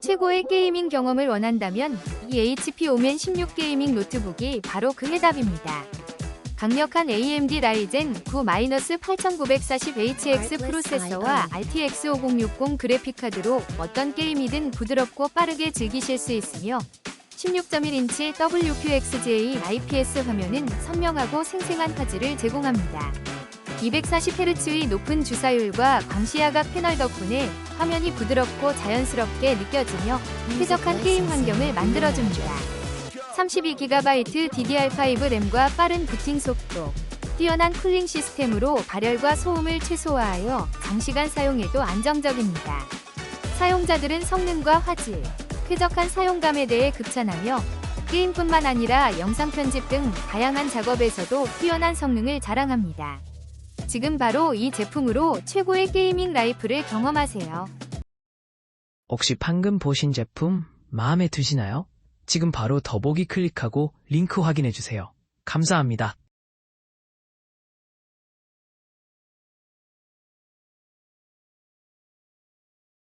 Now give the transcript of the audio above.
최고의 게이밍 경험을 원한다면 이 HP 오멘 16 게이밍 노트북이 바로 그 해답입니다. 강력한 AMD 라이젠 9-8940HX 프로세서와 RTX 5060 그래픽카드로 어떤 게임이든 부드럽고 빠르게 즐기실 수 있으며 16.1인치 WQXGA IPS 화면은 선명하고 생생한 화질을 제공합니다. 240Hz의 높은 주사율과 광시야각 패널 덕분에 화면이 부드럽고 자연스럽게 느껴지며 쾌적한 게임 환경을 만들어줍니다. 32GB DDR5 램과 빠른 부팅 속도, 뛰어난 쿨링 시스템으로 발열과 소음을 최소화하여 장시간 사용해도 안정적입니다. 사용자들은 성능과 화질, 쾌적한 사용감에 대해 극찬하며 게임뿐만 아니라 영상 편집 등 다양한 작업에서도 뛰어난 성능을 자랑합니다. 지금 바로 이 제품으로 최고의 게이밍 라이프를 경험하세요. 혹시 방금 보신 제품 마음에 드시나요? 지금 바로 더보기 클릭하고 링크 확인해주세요. 감사합니다.